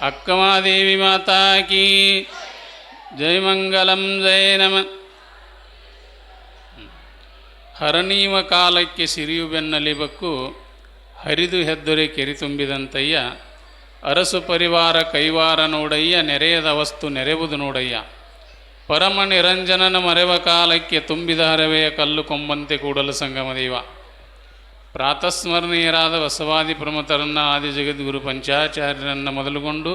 అక్కమాదేవి మాతాకి ಮಂಗಲಂ ಜಯ ನಮ. ಹರಣೀಮ ಕಾಲಕ್ಕೆ ಸಿರಿಯು ಬೆನ್ನಲಿಬಕ್ಕು ಹರಿದು ಹೆದ್ದರೆ ಕೆರಿ ತುಂಬಿದಂತಯ್ಯ, ಅರಸು ಪರಿವಾರ ಕೈವಾರ ನೋಡಯ್ಯ, ನೆರೆಯದ ವಸ್ತು ನೆರೆವುದು ನೋಡಯ್ಯ. ಪರಮ ನಿರಂಜನನ ಮರೆವ ಕಾಲಕ್ಕೆ ತುಂಬಿದ ಹರವೆಯ ಕಲ್ಲು ಕೊಂಬಂತೆ ಕೂಡಲು ಸಂಗಮದೇವ ಪ್ರಾತಸ್ಮರಣೀಯರಾದ ಬಸವಾದಿ ಪ್ರಮುಖರನ್ನು ಆದಿ ಜಗದ್ಗುರು ಪಂಚಾಚಾರ್ಯರನ್ನು ಮೊದಲುಗೊಂಡು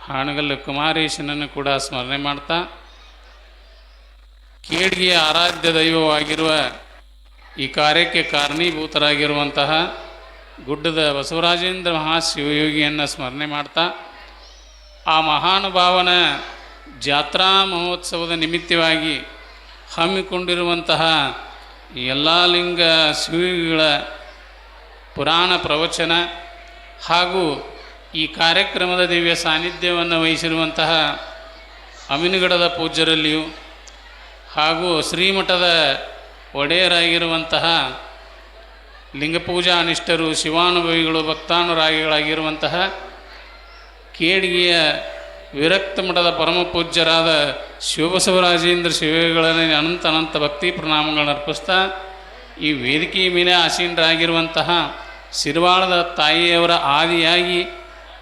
ಹಾಣಗಲ್ಲು ಕುಮಾರೇಶನನ್ನು ಕೂಡ ಸ್ಮರಣೆ ಮಾಡ್ತಾ, ಕೇಳಿಗೆಯ ಆರಾಧ್ಯ ದೈವವಾಗಿರುವ ಈ ಕಾರ್ಯಕ್ಕೆ ಕಾರಣೀಭೂತರಾಗಿರುವಂತಹ ಗುಡ್ಡದ ಬಸವರಾಜೇಂದ್ರ ಮಹಾಶಿವಯೋಗಿಯನ್ನು ಸ್ಮರಣೆ ಮಾಡ್ತಾ, ಆ ಮಹಾನುಭಾವನ ಜಾತ್ರಾ ಮಹೋತ್ಸವದ ನಿಮಿತ್ತವಾಗಿ ಹಮ್ಮಿಕೊಂಡಿರುವಂತಹ ಎಲ್ಲ ಲಿಂಗ ಶಿವಿಗಳ ಪುರಾಣ ಪ್ರವಚನ ಹಾಗೂ ಈ ಕಾರ್ಯಕ್ರಮದ ದಿವ್ಯ ಸಾನ್ನಿಧ್ಯವನ್ನು ವಹಿಸಿರುವಂತಹ ಅಮಿನಗಡದ ಪೂಜ್ಯರಲ್ಲಿಯೂ ಹಾಗೂ ಶ್ರೀಮಠದ ಒಡೆಯರಾಗಿರುವಂತಹ ಲಿಂಗಪೂಜಾ ಅನಿಷ್ಠರು ಶಿವಾನುಭವಿಗಳು ಭಕ್ತಾನುರಾಗಿಗಳಾಗಿರುವಂತಹ ಕೇಡಿಗೆಯ ವಿರಕ್ತ ಮಠದ ಪರಮ ಪೂಜ್ಯರಾದ ಶಿವಬಸವರಾಜೇಂದ್ರ ಶಿವಗಳಲ್ಲಿ ಅನಂತ ಅನಂತ ಭಕ್ತಿ ಪ್ರಣಾಮಗಳನ್ನು ಅರ್ಪಿಸ್ತಾ, ಈ ವೇದಿಕೆಯ ಮೇಲೆ ಆಸೀನರಾಗಿರುವಂತಹ ಸಿರಿವಾಳದ ತಾಯಿಯವರ ಆದಿಯಾಗಿ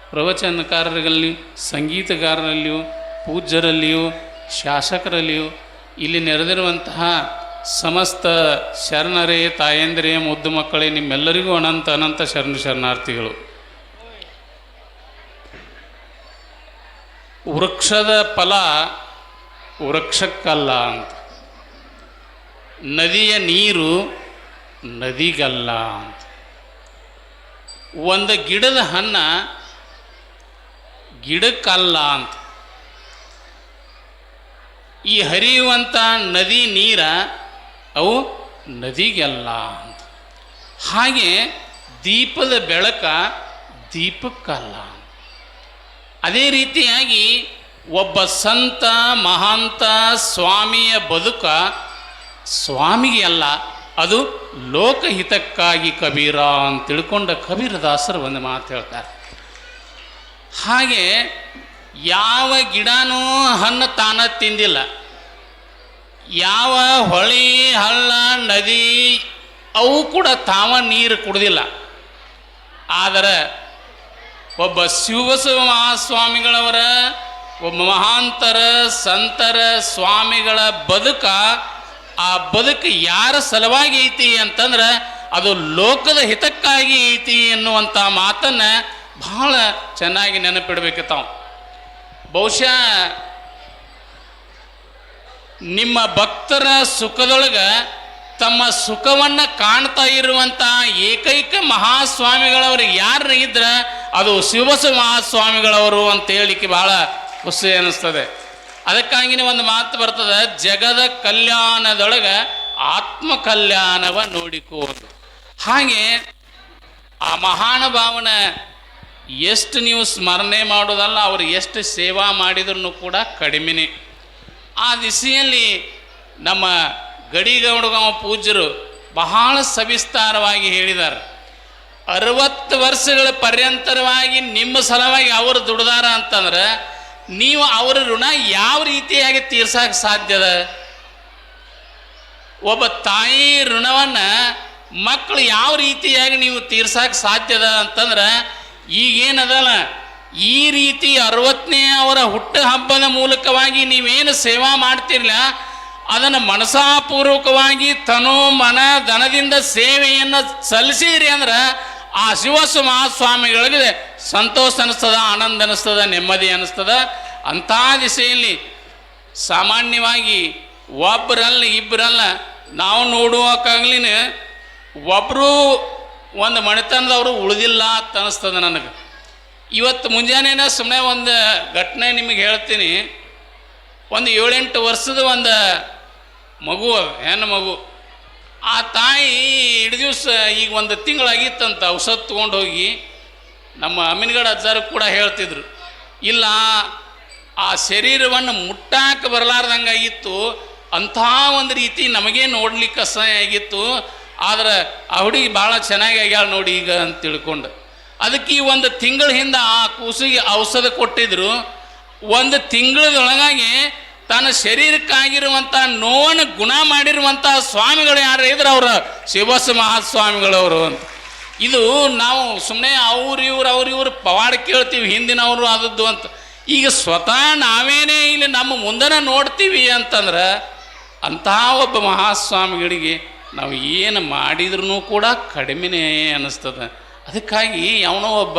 ಪ್ರವಚನಕಾರರಲ್ಲಿ ಸಂಗೀತಗಾರರಲ್ಲಿಯೂ, ಪೂಜ್ಯರಲ್ಲಿಯೂ, ಶಾಸಕರಲ್ಲಿಯೂ ಇಲ್ಲಿ ನೆರೆದಿರುವಂತಹ ಸಮಸ್ತ ಶರಣರೇ ತಾಯಂದಿರೇ, ಮುದ್ದು ಮಕ್ಕಳೇ, ನಿಮ್ಮೆಲ್ಲರಿಗೂ ಅನಂತ ಅನಂತ ಶರಣ ಶರಣಾರ್ಥಿಗಳು. ವೃಕ್ಷದ ಫಲ ವೃಕ್ಷಕ್ಕಲ್ಲ ಅಂತ. ನದಿಯ ನೀರು ನದಿಗಲ್ಲ ಅಂತ. ಒಂದು ಗಿಡದ ಹಣ್ಣ ಗಿಡಕ್ಕಲ್ಲ ಅಂತ. ಈ ಹರಿಯುವಂಥ ನದಿ ನೀರ ಅವು ನದಿಗೆಲ್ಲ ಅಂತ. ಹಾಗೆ ದೀಪದ ಬೆಳಕ ದೀಪಕ್ಕಲ್ಲ ಅದೇ ರೀತಿಯಾಗಿ ಒಬ್ಬ ಸಂತ, ಮಹಾಂತ, ಸ್ವಾಮಿಯ ಬದುಕ ಸ್ವಾಮಿಗೆ ಅಲ್ಲ, ಅದು ಲೋಕಹಿತಕ್ಕಾಗಿ ಕಬೀರ ಅಂತ ತಿಳ್ಕೊಂಡ ಕಬೀರದಾಸರು ಒಂದು ಮಾತು ಹೇಳ್ತಾರೆ. ಹಾಗೆ ಯಾವ ಗಿಡನೂ ಹಣ್ಣು ತಾನ ತಿಂದಿಲ್ಲ. ಯಾವ ಹೊಳಿ, ಹಳ್ಳ, ನದಿ, ಅವು ಕೂಡ ತಾವ ನೀರು ಕುಡ್ದಿಲ್ಲ. ಆದರೆ ಒಬ್ಬ ಶಿವಬಸವ ಮಹಾಸ್ವಾಮಿಗಳವರ ಒಬ್ಬ ಮಹಾಂತರ ಸಂತರ ಸ್ವಾಮಿಗಳ ಬದುಕ, ಆ ಬದುಕು ಯಾರ ಸಲುವಾಗಿ ಐತಿ ಅಂತಂದ್ರೆ ಅದು ಲೋಕದ ಹಿತಕ್ಕಾಗಿ ಐತಿ ಎನ್ನುವಂಥ ಮಾತನ್ನು ಬಹಳ ಚೆನ್ನಾಗಿ ನೆನಪಿಡಬೇಕು ತಾವು ಬಹುಶಃ ನಿಮ್ಮ ಭಕ್ತರ ಸುಖದೊಳಗೆ ತಮ್ಮ ಸುಖವನ್ನು ಕಾಣ್ತಾ ಇರುವಂಥ ಏಕೈಕ ಮಹಾಸ್ವಾಮಿಗಳವರು ಯಾರು ಇದ್ರೆ? ಅದು ಶಿವಸು ಮಹಾಸ್ವಾಮಿಗಳವರು ಅಂತ ಹೇಳಲಿಕ್ಕೆ ಬಹಳ ಖುಷಿ ಅನ್ನಿಸ್ತದೆ ಅದಕ್ಕಾಗಿನೇ ಒಂದು ಮಾತು ಬರ್ತದೆ, ಜಗದ ಕಲ್ಯಾಣದೊಳಗೆ ಆತ್ಮ ಕಲ್ಯಾಣವ ನೋಡಿಕೋದು. ಹಾಗೆ ಆ ಮಹಾನುಭಾವನ ಎಷ್ಟು ನೀವು ಸ್ಮರಣೆ ಮಾಡೋದಲ್ಲ, ಅವರು ಎಷ್ಟು ಸೇವಾ ಮಾಡಿದ್ರು ಕೂಡ ಕಡಿಮೆನೆ. ಆ ದಿಸೆಯಲ್ಲಿ ನಮ್ಮ ಗಡಿಗೌಡಗಾಂವ ಪೂಜ್ಯರು ಬಹಳ ಸವಿಸ್ತಾರವಾಗಿ ಹೇಳಿದ್ದಾರೆ. ಅರವತ್ತು ವರ್ಷಗಳ ಪರ್ಯಂತರವಾಗಿ ನಿಮ್ಮ ಸಲುವಾಗಿ ಅವರು ದುಡ್ದಾರ ಅಂತಂದ್ರೆ ನೀವು ಅವರ ಋಣ ಯಾವ ರೀತಿಯಾಗಿ ತೀರ್ಸಕ್ಕೆ ಸಾಧ್ಯದ ಒಬ್ಬ ತಾಯಿ ಋಣವನ್ನು ಮಕ್ಕಳು ಯಾವ ರೀತಿಯಾಗಿ ನೀವು ತೀರ್ಸಕ್ಕೆ ಸಾಧ್ಯದ ಅಂತಂದ್ರೆ ಈಗೇನದಲ್ಲ, ಈ ರೀತಿ ಅರವತ್ತನೇ ಅವರ ಹುಟ್ಟು ಹಬ್ಬದ ಮೂಲಕವಾಗಿ ನೀವೇನು ಸೇವಾ ಮಾಡ್ತಿರಲ್ಲ ಅದನ್ನು ಮನಸಾಪೂರ್ವಕವಾಗಿ ತನು ಮನ ಧನದಿಂದ ಸೇವೆಯನ್ನು ಸಲ್ಲಿಸಿರಿ ಅಂದ್ರೆ ಆ ಶಿವಸು ಮಹಾಸ್ವಾಮಿಗಳಿಗೆ ಸಂತೋಷ ಅನಿಸ್ತದ, ಆನಂದ ಅನಿಸ್ತದ, ನೆಮ್ಮದಿ ಅನಿಸ್ತದ. ಅಂಥ ದಿಸೆಯಲ್ಲಿ ಸಾಮಾನ್ಯವಾಗಿ ಒಬ್ಬರಲ್ಲ ಇಬ್ಬರಲ್ಲ ನಾವು ನೋಡುವಕ್ಕಾಗ್ಲಿನ ಒಬ್ಬರು ಒಂದು ಮಣಿತನದವರು ಉಳಿದಿಲ್ಲ ಅಂತ ಅನ್ನಿಸ್ತದೆ ನನಗೆ. ಇವತ್ತು ಮುಂಜಾನೆನ ಸುಮ್ಮನೆ ಒಂದು ಘಟನೆ ನಿಮಗೆ ಹೇಳ್ತೀನಿ. ಒಂದು ಏಳೆಂಟು ವರ್ಷದ ಒಂದು ಮಗು ಅದು, ಹೆಣ್ಣು ಮಗು. ಆ ತಾಯಿ ಇಡೀ ದಿವಸ ಈಗ ಒಂದು ತಿಂಗಳಾಗಿತ್ತಂತ ಔಷಧ ತೊಗೊಂಡು ಹೋಗಿ ನಮ್ಮ ಅಮೀನ್ಗಡ ಅಜ್ಜಾರು ಕೂಡ ಹೇಳ್ತಿದ್ರು. ಇಲ್ಲ, ಆ ಶರೀರವನ್ನು ಮುಟ್ಟಾಕ ಬರಲಾರ್ದಂಗಾಗಿತ್ತು. ಅಂಥ ಒಂದು ರೀತಿ ನಮಗೆ ನೋಡ್ಲಿಕ್ಕೆ ಅಸಹ್ಯ ಆಗಿತ್ತು. ಆದ್ರೆ ಆ ಹುಡುಗಿ ಭಾಳ ಚೆನ್ನಾಗಿ ಆಗ್ಯಾಳ ನೋಡಿ ಈಗ ಅಂತ ತಿಳ್ಕೊಂಡು. ಅದಕ್ಕೆ ಈ ಒಂದು ತಿಂಗಳ ಹಿಂದೆ ಆ ಕೂಸಿಗೆ ಔಷಧ ಕೊಟ್ಟಿದ್ರು. ಒಂದು ತಿಂಗಳದೊಳಗಾಗಿ ತನ್ನ ಶರೀರಕ್ಕಾಗಿರುವಂಥ ನೋವನ್ನು ಗುಣ ಮಾಡಿರುವಂಥ ಸ್ವಾಮಿಗಳು ಯಾರು ಇದ್ರೆ ಅವರ? ಶಿವಸ ಮಹಾಸ್ವಾಮಿಗಳವರು ಅಂತ. ಇದು ನಾವು ಸುಮ್ಮನೆ ಅವ್ರು ಇವ್ರು ಅವ್ರು ಇವ್ರು ಪವಾಡ ಕೇಳ್ತೀವಿ, ಹಿಂದಿನವರು ಆದದ್ದು ಅಂತ. ಈಗ ಸ್ವತಃ ನಾವೇನೇ ಇಲ್ಲಿ ನಮ್ಮ ಮುಂದನ ನೋಡ್ತೀವಿ ಅಂತಂದ್ರೆ ಅಂತಹ ಒಬ್ಬ ಮಹಾಸ್ವಾಮಿಗಳಿಗೆ ನಾವು ಏನು ಮಾಡಿದ್ರೂ ಕೂಡ ಕಡಿಮೆನೇ ಅನ್ನಿಸ್ತದೆ. ಅದಕ್ಕಾಗಿ ಅವನೋ ಒಬ್ಬ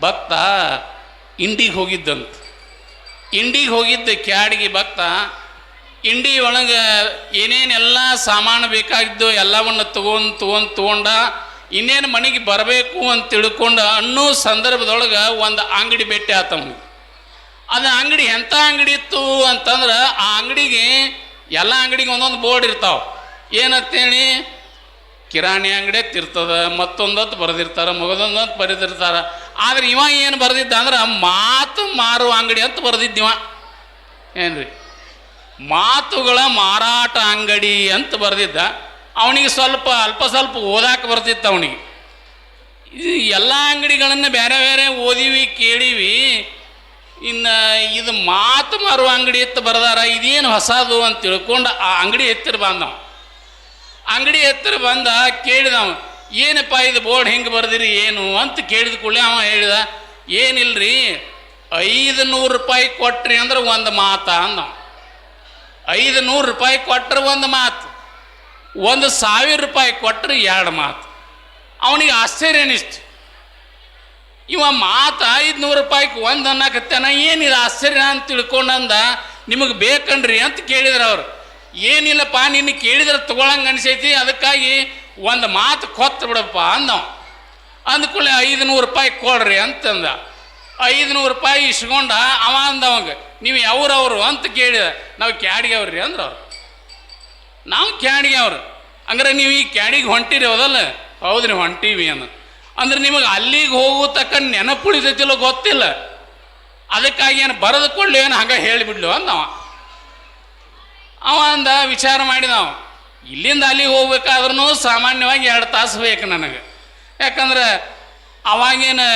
ಭಕ್ತ ಇಂಡಿಗೆ ಹೋಗಿದ್ದಂತ. ಇಂಡಿಗೆ ಹೋಗಿದ್ದ ಕ್ಯಾಡಿಗೆ ಭಕ್ತ. ಇಂಡಿ ಒಳಗೆ ಏನೇನೆಲ್ಲ ಸಾಮಾನು ಬೇಕಾಗಿದ್ದು ಎಲ್ಲವನ್ನು ತೊಗೊಂಡು ತೊಗೊಂಡು, ತೊಗೊಂಡ ಇನ್ನೇನು ಮನೆಗೆ ಬರಬೇಕು ಅಂತ ತಿಳ್ಕೊಂಡು ಅನ್ನೋ ಸಂದರ್ಭದೊಳಗೆ ಒಂದು ಅಂಗಡಿ ಭೇಟಿ ಆತ ಅವ್ನಿಗೆ. ಅದು ಅಂಗಡಿ ಎಂಥ ಅಂಗಡಿ ಇತ್ತು ಅಂತಂದ್ರೆ ಆ ಅಂಗಡಿಗೆ ಎಲ್ಲ ಅಂಗಡಿಗೆ ಒಂದೊಂದು ಬೋರ್ಡ್ ಇರ್ತಾವೆ. ಏನಂತೇಳಿ ಕಿರಾಣಿ ಅಂಗಡಿ ತಿರ್ತದ ಮತ್ತೊಂದತ್ತು ಬರೆದಿರ್ತಾರೆ ಮಗದೊಂದತ್ತು ಬರೆದಿರ್ತಾರೆ. ಆದ್ರೆ ಇವ ಏನು ಬರೆದಿದ್ದ ಅಂದ್ರೆ, ಮಾತು ಮಾರುವ ಅಂಗಡಿ ಅಂತ ಬರೆದಿದ್ದಿವ ಏನ್ರಿ? ಮಾತುಗಳ ಮಾರಾಟ ಅಂಗಡಿ ಅಂತ ಬರೆದಿದ್ದ. ಅವನಿಗೆ ಸ್ವಲ್ಪ, ಅಲ್ಪ ಸ್ವಲ್ಪ ಓದಾಕ ಬರ್ತಿತ್ತು ಅವನಿಗೆ. ಇದು ಎಲ್ಲ ಅಂಗಡಿಗಳನ್ನು ಬೇರೆ ಬೇರೆ ಓದಿವಿ, ಕೇಳಿವಿ. ಇನ್ನು ಇದು ಮಾತು ಮಾರುವ ಅಂಗಡಿ ಎತ್ತು ಬರದಾರ. ಇದೇನು ಹೊಸದು ಅಂತ ತಿಳ್ಕೊಂಡು ಆ ಅಂಗಡಿ ಎತ್ತಿರ ಅಂಗಡಿ ಹತ್ತಿರ ಬಂದ ಕೇಳಿದವ ಏನಪ್ಪ ಇದು ಬೋರ್ಡ್ ಹೆಂಗೆ ಬರ್ದಿರಿ, ಏನು? ಅಂತ ಕೇಳಿದ ಕೂಡಲೇ ಅವ ಹೇಳಿದ, ಏನಿಲ್ರಿ ಐದು ನೂರು ರೂಪಾಯಿ ಕೊಟ್ರಿ ಅಂದ್ರೆ ಒಂದು ಮಾತ ಅಂದ ಐದು ನೂರು ರೂಪಾಯಿ ಕೊಟ್ರೆ ಒಂದು ಮಾತು, ಒಂದು ಸಾವಿರ ರೂಪಾಯಿ ಕೊಟ್ರೆ ಎರಡು ಮಾತು. ಅವನಿಗೆ ಆಶ್ಚರ್ಯ ಅನಿಸ್ತು. ಇವ ಮಾತು ಐದುನೂರು ರೂಪಾಯಿಗೆ ಒಂದು ಅನ್ನಕತ್ತೇನ, ಏನಿದೆ ಆಶ್ಚರ್ಯ? ಅಂತ ತಿಳ್ಕೊಂಡಂದ ನಿಮಗೆ ಬೇಕನ್ರಿ ಅಂತ ಕೇಳಿದ್ರು ಅವ್ರು. ಏನಿಲ್ಲಪ್ಪ, ನಿನ್ನ ಕೇಳಿದ್ರೆ ತಗೊಳಂಗೆ ಅನಿಸೈತಿ, ಅದಕ್ಕಾಗಿ ಒಂದು ಮಾತು ಕೊತ್ತು ಬಿಡಪ್ಪ ಅಂದವ. ಅಂದ್ಕೊಳ್ಳಿ ಐದು ನೂರು ರೂಪಾಯಿ ಕೊಡ್ರಿ ಅಂತಂದ. ಐದು ನೂರು ರೂಪಾಯಿ ಇಸ್ಕೊಂಡ ಅವ ಅಂದವಂಗ, ನೀವು ಯಾವ್ರವ್ರು? ಅಂತ ಕೇಳಿದ. ನಾವು ಕ್ಯಾಡಿಗೆ ಅವ್ರಿ ಅಂದ್ರೆ ಅವ್ರು. ನಾವು ಕ್ಯಾಡಿಗೆ ಅವ್ರು. ಅಂದ್ರೆ ನೀವು ಈ ಕ್ಯಾಡಿಗೆ ಹೊಂಟಿರಿ ಹೌದಲ್ಲ? ಹೌದ್ರಿ ಹೊಂಟೀವಿ ಅಂದ. ಅಂದ್ರೆ ನಿಮಗೆ ಅಲ್ಲಿಗೆ ಹೋಗೋ ತಕ್ಕ ನೆನಪುಳಿದೈತಿಲ್ಲ ಗೊತ್ತಿಲ್ಲ. ಅದಕ್ಕಾಗಿ ಏನು ಬರೆದು ಕೊಡ್ಲಿ ಏನು ಹಂಗೆ ಹೇಳಿಬಿಡ್ಲು ಅಂದವ. ಅವ ಅಂದ, ವಿಚಾರ ನಾವು. ಇಲ್ಲಿಂದ ಅಲ್ಲಿಗೆ ಹೋಗ್ಬೇಕಾದ್ರೂ ಸಾಮಾನ್ಯವಾಗಿ ಎರಡು ತಾಸು ಬೇಕು ನನಗೆ. ಯಾಕಂದ್ರೆ ಅವಾಗೇನು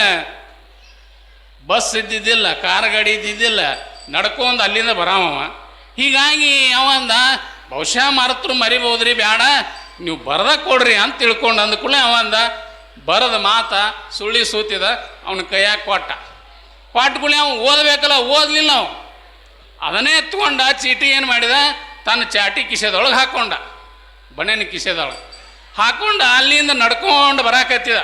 ಬಸ್ ಇದ್ದಿದ್ದಿಲ್ಲ, ಕಾರ್ ಗಾಡಿ ಇದ್ದಿದ್ದಿಲ್ಲ, ನಡ್ಕೊಂಡು ಅಲ್ಲಿಂದ ಬರಾವ ಹೀಗಾಗಿ ಅವಂದ ಅಂದ, ಬಹುಶಃ ಮರೆತರು ಮರಿಬೋದ್ರಿ ಬೇಡ ನೀವು ಬರದ ಕೊಡ್ರಿ ಅಂತ ತಿಳ್ಕೊಂಡು ಅಂದ್ಕೂಡಲೇ ಅವ ಅಂದ, ಬರದ ಮಾತ ಸುಳ್ಳಿ ಸೂತಿದ, ಅವನ ಕೈಯಾಗ ಕೊಟ್ಟ ಕೊಟ್ಕೂಡಲೇ ಅವ ಓದಬೇಕಲ್ಲ, ಓದಲಿಲ್ಲ ಅವ. ಅದನ್ನೇ ಎತ್ಕೊಂಡ, ಚೀಟಿ ಏನು ಮಾಡಿದ ತನ್ನ ಚಾಟಿ ಕಿಸೆದೊಳಗೆ ಹಾಕೊಂಡ ಬಣ್ಣನ ಕಿಸೆದೊಳಗೆ. ಹಾಕೊಂಡು ಅಲ್ಲಿಂದ ನಡ್ಕೊಂಡು ಬರಾಕತ್ತಿದ.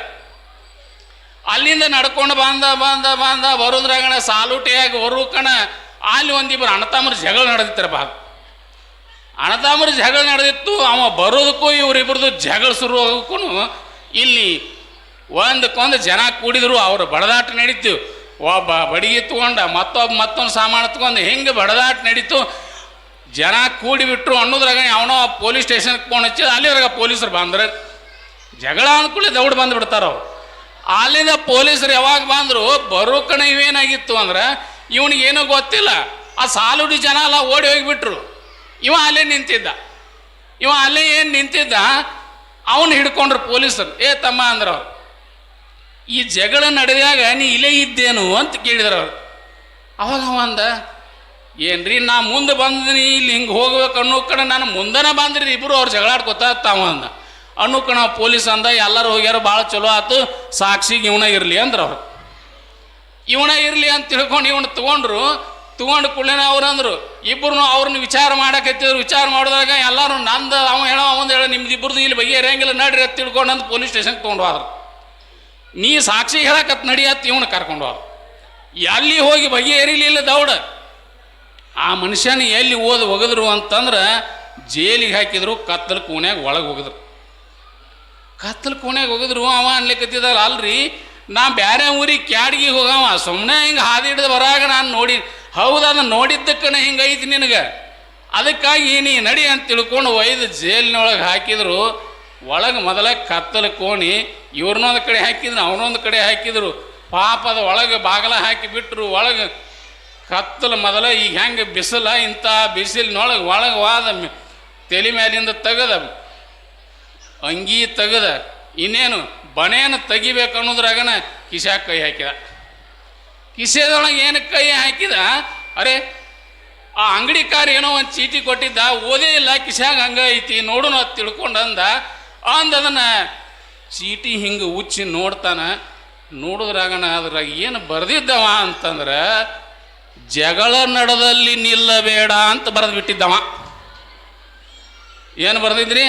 ಅಲ್ಲಿಂದ ನಡ್ಕೊಂಡು ಬಂದ ಬಂದ ಬಂದ ಬರೋದ್ರಾಗಣ ಸಾಲುಟಿಯಾಗಿ ಕಣ ಅಲ್ಲಿ ಒಂದಿಬ್ಬರು ಅಣ್ಣತಮ್ಮರ ಜಗಳ ನಡೆದಿತ್ತರ ಬಾ. ಅಣ್ಣತಮ್ಮರ ಜಗಳ ನಡೆದಿತ್ತು, ಅವ ಬರೋದಕ್ಕೂ ಇವರಿಬ್ಬರದು ಜಗಳ ಶುರು ಆಗೋಕ್ಕೂ ಇಲ್ಲಿ ಒಂದಕ್ಕೊಂದು ಜನ ಕೂಡಿದ್ರು, ಅವರು ಬಡದಾಟ ನಡೀತು. ಒಬ್ಬ ಬಡಿಗೆ ತಗೊಂಡ, ಮತ್ತೊಬ್ಬ ಮತ್ತೊಂದು ಸಾಮಾನು ತಗೊಂಡು ಹೆಂಗೆ ಬಡದಾಟ ನಡೀತು. ಜನ ಕೂಡಿಬಿಟ್ರು ಅನ್ನೋದ್ರಾಗ ಯಾವನೋ ಪೊಲೀಸ್ ಸ್ಟೇಷನ್ಗೆ ಫೋನ್ ಹಚ್ಚಿದ ಅಲ್ಲಿವರೆಗೆ ಪೊಲೀಸರು ಬಂದ್ರೆ ಜಗಳ ಅಂದ್ಕೊಳ್ಳಿ ದೌಡ್ ಬಂದುಬಿಡ್ತಾರ ಅವ್ರು. ಅಲ್ಲಿಂದ ಪೊಲೀಸರು ಯಾವಾಗ ಬಂದರು ಬರೋ ಕಣ ಇವೇನಾಗಿತ್ತು ಅಂದ್ರೆ ಇವನಿಗೆ ಏನೂ ಗೊತ್ತಿಲ್ಲ. ಆ ಸಾಲುಡಿ ಜನ ಎಲ್ಲ ಓಡಿ ಹೋಗಿಬಿಟ್ರು. ಇವ ಅಲ್ಲೇ ನಿಂತಿದ್ದ. ಇವ ಅಲ್ಲೇ ಏನು ನಿಂತಿದ್ದ? ಅವನು ಹಿಡ್ಕೊಂಡ್ರು ಪೊಲೀಸರು. ಏ ತಮ್ಮ ಅಂದ್ರೆ ಅವ್ರು. ಈ ಜಗಳ ನಡೆದಾಗ ನೀ ಇಲ್ಲೇ ಇದ್ದೇನು ಅಂತ ಕೇಳಿದ್ರು ಅವ್ರು. ಅವಾಗ ಅವ ಅಂದ ಏನ್ರಿ, ನಾ ಮುಂದೆ ಬಂದಿನಿ ಇಲ್ಲಿ ಹಿಂಗೆ ಹೋಗ್ಬೇಕು ಅನ್ನೋ ಕಣ ನಾನು ಮುಂದೆನೇ ಬಂದ್ರಿ ಇಬ್ಬರು ಅವ್ರು ಜಗಳಾಡ್ಕೊತ ತಾವ ಅಂದ. ಅನ್ನೋ ಕಣ ಪೊಲೀಸ್ ಅಂದ, ಎಲ್ಲರೂ ಹೋಗ್ಯಾರ, ಭಾಳ ಚಲೋ ಆತು ಸಾಕ್ಷಿಗೆ ಇವನ ಇರಲಿ ಅಂದ್ರೆ ಅವ್ರು. ಇವನ ಇರಲಿ ಅಂತ ತಿಳ್ಕೊಂಡು ಇವನು ತಗೊಂಡ್ರು, ತಗೊಂಡು ಕೂಡಲೇ ಅವ್ರು ಅಂದರು. ಇಬ್ಬರು ಅವ್ರನ್ನ ವಿಚಾರ ಮಾಡಕತ್ತಿದ್ರು, ವಿಚಾರ ಮಾಡಿದಾಗ ಎಲ್ಲರೂ ನಂದು, ಅವ ಹೇಳೋ ಅವಂದು ಹೇಳೋ, ನಿಮ್ದು ಇಬ್ಬರದು ಇಲ್ಲಿ ಬಗೆಹರಿಯಂಗಿಲ್ಲ, ನಡ್ರಿ ಅಂತ ತಿಳ್ಕೊಂಡು ಅಂದ ಪೊಲೀಸ್ ಸ್ಟೇಷನ್ಗೆ ತೊಗೊಂಡು ಹೋದ್ರು. ನೀ ಸಾಕ್ಷಿ ಹೇಳಕತ್ ನಡಿಯತ್ತ ಇವನು ಕರ್ಕೊಂಡು ಹೋದ್ರು. ಎಲ್ಲಿ ಹೋಗಿ ಬಗೆಹರಿಲಿಲ್ಲ ದೌಡ. ಆ ಮನುಷ್ಯನ ಎಲ್ಲಿ ಓದಿ ಒಗದ್ರು ಅಂತಂದ್ರೆ ಜೇಲಿಗೆ ಹಾಕಿದ್ರು, ಕತ್ತಲು ಕೋನ್ಯಾಗ ಒಳಗೆ ಹೋಗಿದ್ರು ಕತ್ತಲು ಕೋನ್ಯಾಗ ಒಗೆದ್ರು ಅವ ಅನ್ಲಿಕ್ಕತ್ತಿದ್ದಲ್ಲ ಅಲ್ರಿ? ನಾ ಬ್ಯಾರೆ ಊರಿಗೆ ಕ್ಯಾಡ್ಗಿ ಹೋಗವ ಸುಮ್ಮನೆ ಹಿಂಗೆ ಹಾದಿ ಬರಾಗ ನಾನು ನೋಡಿ, ಹೌದು ಅದನ್ನು ನೋಡಿದ್ದಕ್ಕನ ಹಿಂಗೈತಿ ನಿನಗೆ. ಅದಕ್ಕಾಗಿ ನೀ ನಡಿ ಅಂತ ತಿಳ್ಕೊಂಡು ಒಯ್ದು ಜೇಲಿನೊಳಗೆ ಹಾಕಿದ್ರು, ಒಳಗೆ ಮೊದಲ ಕತ್ತಲು ಕೋಣಿ ಇವ್ರನ್ನೊಂದು ಕಡೆ ಹಾಕಿದ್ರು, ಅವನೊಂದು ಕಡೆ ಹಾಕಿದ್ರು. ಪಾಪದ ಒಳಗೆ ಬಾಗಲ ಹಾಕಿ ಬಿಟ್ಟರು ಒಳಗೆ ಕತ್ತಲು ಮೊದಲ ಈಗ ಹೆಂಗೆ ಬಿಸಿಲ ಇಂಥ ಬಿಸಿಲಿನೊಳಗೆ ಒಳಗೆ ವಾದ ತಲೆ ಮೇಲಿಂದ ತೆಗೆದ ಅಂಗಿ ತೆಗೆದ. ಇನ್ನೇನು ಬಣೆಯನ್ನು ತೆಗಿಬೇಕು ಅನ್ನೋದ್ರಾಗನ ಕಿಶಾಗ ಕೈ ಹಾಕಿದ. ಕಿಸೆದೊಳಗೆ ಏನು ಕೈ ಹಾಕಿದ? ಅರೆ, ಆ ಅಂಗಡಿಕಾರ ಏನೋ ಒಂದು ಚೀಟಿ ಕೊಟ್ಟಿದ್ದ, ಓದೇ ಇಲ್ಲ ಕಿಸ್ಯಾಗ ಹಂಗ ಐತಿ ನೋಡೋಣ ಅದು ತಿಳ್ಕೊಂಡು ಅಂದ. ಅಂದ ಅದನ್ನ ಚೀಟಿ ಹಿಂಗೆ ಉಚ್ಚಿ ನೋಡ್ತಾನೆ. ನೋಡಿದ್ರಾಗಣ ಅದ್ರಾಗ ಏನು ಬರ್ದಿದ್ದವ ಅಂತಂದ್ರೆ ಜಗಳ ನಡದಲ್ಲಿ ನಿಲ್ಲಬೇಡ ಅಂತ ಬರೆದು ಬಿಟ್ಟಿದ್ದವ. ಏನು ಬರ್ದಿದ್ರಿ?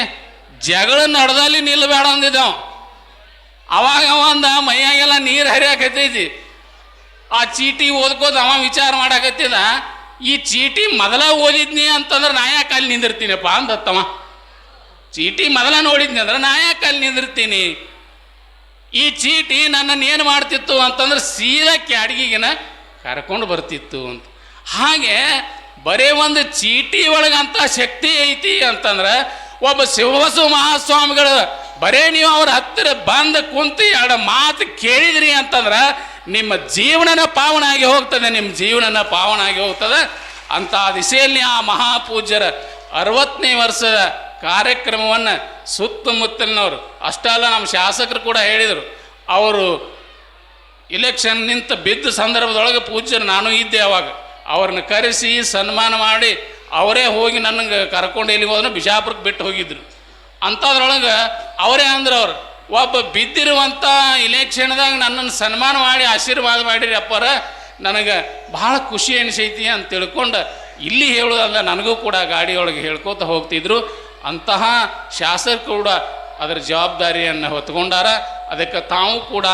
ಜಗಳ ನಡದಲ್ಲಿ ನಿಲ್ಲಬೇಡ ಅಂದಿದ್ದವ. ಅವಾಗ ಅವಂದ ಮೈಯಾಗೆಲ್ಲ ನೀರು ಹರಿಯಾಕತ್ತೈತಿ. ಆ ಚೀಟಿ ಓದ್ಕೋತ ಅವ ವಿಚಾರ ಮಾಡಾಕತ್ತಿದ, ಈ ಚೀಟಿ ಮೊದಲ ಓದಿದ್ನಿ ಅಂತಂದ್ರೆ ನಾ ಯಾಕೆ ಅಲ್ಲಿ ನಿಂದಿರ್ತೀನಪ್ಪ? ಅಂದತ್ತವ. ಚೀಟಿ ಮೊದಲ ನೋಡಿದ್ನಿ ಅಂದ್ರೆ ನಾ ಯಾಕೆ ಅಲ್ಲಿ ನಿಂದಿರ್ತೀನಿ? ಈ ಚೀಟಿ ನನ್ನನ್ನು ಏನು ಮಾಡ್ತಿತ್ತು ಅಂತಂದ್ರೆ ಸೀದಾ ಕ್ಯಾಡ್ಗಿಗೆನ ಕರ್ಕೊಂಡು ಬರ್ತಿತ್ತು ಅಂತ. ಹಾಗೆ ಬರೀ ಒಂದು ಚೀಟಿ ಒಳಗಂತ ಶಕ್ತಿ ಐತಿ ಅಂತಂದ್ರೆ ಒಬ್ಬ ಶಿವಬಸವ ಮಹಾಸ್ವಾಮಿಗಳು, ಬರೇ ನೀವು ಅವ್ರ ಹತ್ತಿರ ಬಂದು ಕುಂತು ಎರಡು ಮಾತು ಕೇಳಿದ್ರಿ ಅಂತಂದ್ರೆ ನಿಮ್ಮ ಜೀವನನ ಪಾವನ ಆಗಿ ಹೋಗ್ತದೆ, ನಿಮ್ಮ ಜೀವನನ ಪಾವನ ಆಗಿ ಹೋಗ್ತದೆ. ಅಂತ ದಿಸೆಯಲ್ಲಿ ಆ ಮಹಾಪೂಜ್ಯರ ಅರವತ್ತನೇ ವರ್ಷದ ಕಾರ್ಯಕ್ರಮವನ್ನು ಸುತ್ತಮುತ್ತಲಿನವರು, ಅಷ್ಟಲ್ಲ ನಮ್ಮ ಶಾಸಕರು ಕೂಡ ಹೇಳಿದರು. ಅವರು ಇಲೆಕ್ಷನ್ ನಿಂತ ಬಿದ್ದ ಸಂದರ್ಭದೊಳಗೆ ಪೂಜ್ಯರು ನಾನು ಇದ್ದೆ ಅವಾಗ. ಅವ್ರನ್ನ ಕರೆಸಿ ಸನ್ಮಾನ ಮಾಡಿ ಅವರೇ ಹೋಗಿ ನನಗೆ ಕರ್ಕೊಂಡು ಇಲ್ಲಿ ಹೋದ್ರೆ ಬಿಜಾಪುರಕ್ಕೆ ಬಿಟ್ಟು ಹೋಗಿದ್ರು. ಅಂಥದ್ರೊಳಗೆ ಅವರೇ ಅಂದ್ರೆ ಅವ್ರು, ಒಬ್ಬ ಬಿದ್ದಿರುವಂಥ ಇಲೆಕ್ಷನ್ದಾಗ ನನ್ನನ್ನು ಸನ್ಮಾನ ಮಾಡಿ ಆಶೀರ್ವಾದ ಮಾಡಿರಿ ಅಪ್ಪರ, ನನಗೆ ಭಾಳ ಖುಷಿ ಅನಿಸೈತಿ ಅಂತ ತಿಳ್ಕೊಂಡು ಇಲ್ಲಿ ಹೇಳೋದಲ್ಲ ನನಗೂ ಕೂಡ ಗಾಡಿಯೊಳಗೆ ಹೇಳ್ಕೋತ ಹೋಗ್ತಿದ್ರು. ಅಂತಹ ಶಾಸಕರು ಕೂಡ ಅದರ ಜವಾಬ್ದಾರಿಯನ್ನು ಹೊತ್ಕೊಂಡಾರ. ಅದಕ್ಕೆ ತಾವು ಕೂಡ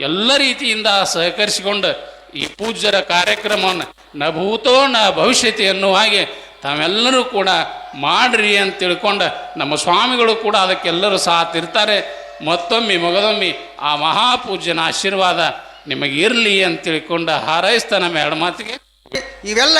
ಎಲ್ಲ ರೀತಿಯಿಂದ ಸಹಕರಿಸಿಕೊಂಡು ಈ ಪೂಜ್ಯರ ಕಾರ್ಯಕ್ರಮವನ್ನು ನ ಭೂತೋ ನ ಭವಿಷ್ಯತಿ ಅನ್ನುವ ಹಾಗೆ ತಾವೆಲ್ಲರೂ ಕೂಡ ಮಾಡ್ರಿ ಅಂತ ತಿಳ್ಕೊಂಡು ನಮ್ಮ ಸ್ವಾಮಿಗಳು ಕೂಡ ಅದಕ್ಕೆಲ್ಲರೂ ಸಾಥ್ ಇರ್ತಾರೆ ಮತ್ತೊಮ್ಮೆ ಮಗದೊಮ್ಮೆ ಆ ಮಹಾಪೂಜ್ಯನ ಆಶೀರ್ವಾದ ನಿಮಗೆ ಇರಲಿ ಅಂತ ತಿಳ್ಕೊಂಡು ಹಾರೈಸ್ತಾ ನಮ್ಮ ಎರಡು ಮಾತಿಗೆ. ಇವೆಲ್ಲ